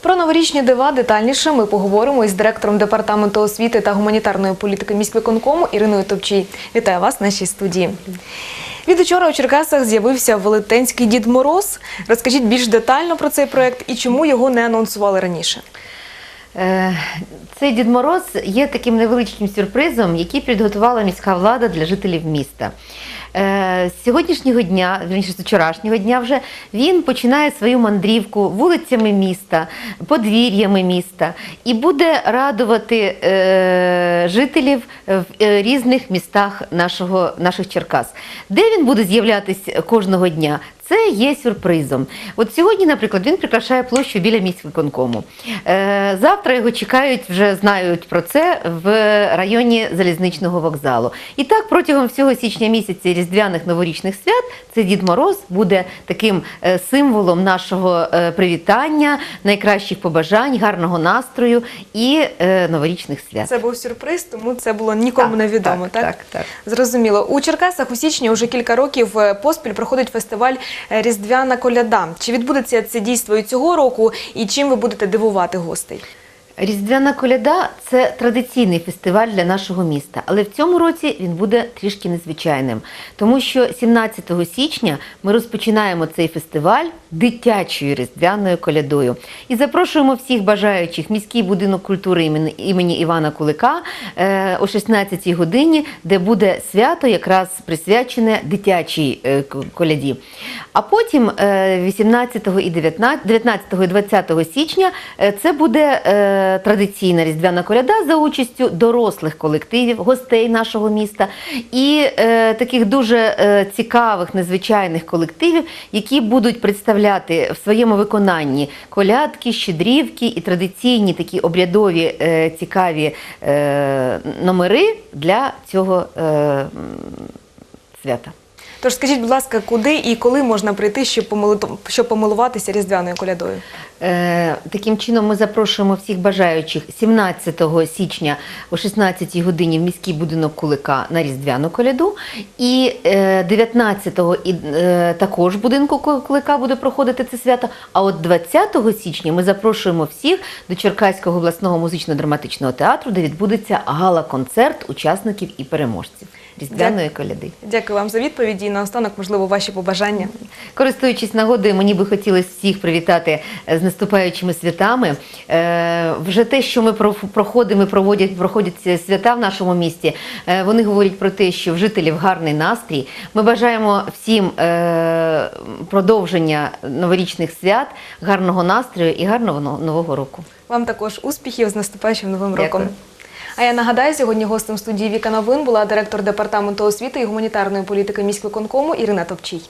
Про новорічні дива детальніше ми поговоримо із директором департаменту освіти та гуманітарної політики міськвиконкому Іриною Топчій. Вітаю вас в нашій студії. Від учора у Черкасах з'явився велетенський Дід Мороз. Розкажіть більш детально про цей проект і чому його не анонсували раніше. Е, Цей Дід Мороз є таким невеличким сюрпризом, який підготувала міська влада для жителів міста. Е, З сьогоднішнього дня, вірніше, з вчорашнього дня вже він починає свою мандрівку вулицями міста, подвір'ями міста і буде радувати е, жителів в е, різних містах нашого, наших Черкас. Де він буде з'являтись кожного дня? Це є сюрпризом. От сьогодні, наприклад, він прикрашає площу біля міськвиконкому. Е, завтра його чекають, вже знають про це в районі залізничного вокзалу. І так протягом всього січня місяця різдвяних новорічних свят цей Дід Мороз буде таким е, символом нашого е, привітання, найкращих побажань, гарного настрою і новорічних свят. Це був сюрприз, тому це було нікому Так, невідомо. так, Так, так, так. Зрозуміло. У Черкасах у січні вже кілька років поспіль проходить фестиваль Різдвяна коляда. Чи відбудеться це дійство і цього року, і чим ви будете дивувати гостей? Різдвяна коляда це традиційний фестиваль для нашого міста, але в цьому році він буде трішки незвичайним, тому що 17 січня ми розпочинаємо цей фестиваль дитячою різдвяною колядою. І запрошуємо всіх бажаючих. Міський будинок культури імені, Івана Кулика е, о 16 годині, де буде свято якраз присвячене дитячій е, коляді. А потім е, 18 і 19, 19 і 20 січня е, це буде е, традиційна різдвяна коляда за участю дорослих колективів, гостей нашого міста і е, таких дуже е, цікавих, незвичайних колективів, які будуть представляти в своєму виконанні колядки, щедрівки і традиційні такі обрядові е, цікаві е, номери для цього е, свята. Тож скажіть, будь ласка, куди і коли можна прийти, щоб щоб помилуватися різдвяною колядою? Е, Таким чином ми запрошуємо всіх бажаючих 17 січня о 16 годині в міський будинок Кулика на Різдвяну коляду. І е, 19-го і е, також будинку Кулика буде проходити це свято. А от 20 січня ми запрошуємо всіх до Черкаського обласного музично-драматичного театру, де відбудеться гала-концерт учасників і переможців Різдвяної коляди. Дякую вам за відповіді. І наостанок, можливо, ваші побажання. Користуючись нагодою, мені би хотілося всіх привітати з наступаючими святами. Е, Вже те, що ми проходимо, і проводять проходять свята в нашому місті, е, вони говорять про те, що в жителів гарний настрій. Ми бажаємо всім е, продовження новорічних свят, гарного настрою і гарного нового року. Вам також успіхів з наступаючим новим Дякую. роком. А я нагадаю, сьогодні гостем студії Віка Новин була директор департаменту освіти і гуманітарної політики міськвиконкому Ірина Топчій.